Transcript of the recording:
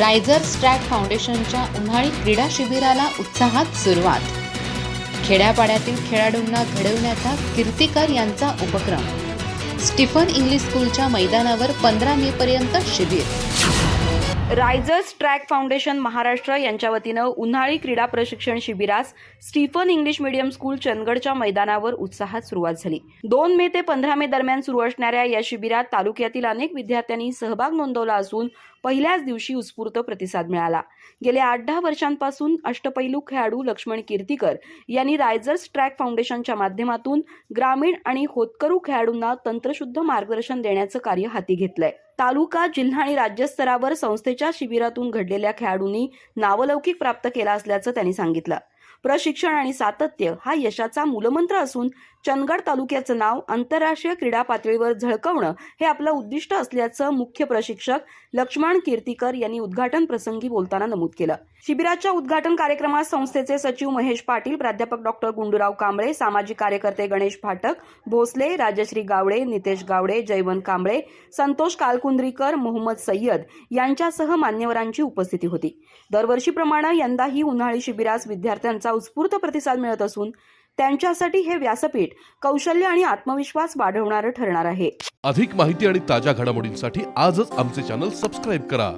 Riser स्ट्रॅक फाउंडेशनच्या उन्हाळी क्रीडा शिबिराला उत्साहात सुरुवात. खेड्यापाड्यातील खेळाडूंना घडवण्याचा कीर्तिकर यांचा उपक्रम. स्टीफन इंग्लिश स्कूलच्या मैदानावर पंधरा मे पर्यंत शिबिर. रायझर्स ट्रॅक फाउंडेशन महाराष्ट्र यांच्या वतीनं उन्हाळी क्रीडा प्रशिक्षण शिबिरास स्टीफन इंग्लिश मीडियम स्कूल चंदगडच्या मैदानावर उत्साहात सुरुवात झाली. दोन मे ते पंधरा मे दरम्यान सुरू असणाऱ्या या शिबिरात तालुक्यातील अनेक विद्यार्थ्यांनी सहभाग नोंदवला असून पहिल्याच दिवशी उत्स्फूर्त प्रतिसाद मिळाला. गेल्या आठ दहा वर्षांपासून अष्टपैलू खेळाडू लक्ष्मण कीर्तीकर यांनी रायझर्स ट्रॅक फाउंडेशनच्या माध्यमातून ग्रामीण आणि होतकरू खेळाडूंना तंत्रशुद्ध मार्गदर्शन देण्याचं कार्य हाती घेतलंय. तालुका जिल्हा आणि राज्यस्तरावर संस्थेच्या शिबिरातून घडलेल्या खेळाडूंनी नावलौकिक प्राप्त केला असल्याचं त्यांनी सांगितलं. प्रशिक्षण आणि सातत्य हा यशाचा मूलमंत्र असून चंदगड तालुक्याचं नाव आंतरराष्ट्रीय क्रीडा पातळीवर झळकवणं हे आपलं उद्दिष्ट असल्याचं मुख्य प्रशिक्षक लक्ष्मण कीर्तीकर यांनी उद्घाटन प्रसंगी बोलताना नमूद केलं. शिबिराच्या उद्घाटन कार्यक्रमात संस्थेचे सचिव महेश पाटील प्राध्यापक डॉक्टर गुंडूराव कांबळे सामाजिक कार्यकर्ते गणेश फाटक भोसले राजश्री गावडे नितेश गावडे जयवंत कांबळे संतोष कालकुंद्रीकर मोहम्मद सय्यद यांच्यासह मान्यवरांची उपस्थिती होती. दरवर्षीप्रमाणे यंदाही उन्हाळी शिबिरास विद्यार्थ्यांचा उत्स्फूर्त प्रतिसाद मिळत असून त्यांच्यासाठी हे व्यासपीठ कौशल्य आणि आत्मविश्वास वाढवणारं ठरणार आहे. अधिक माहिती आणि ताज्या घडामोडींसाठी आजच आमचे चॅनल सबस्क्राईब करा.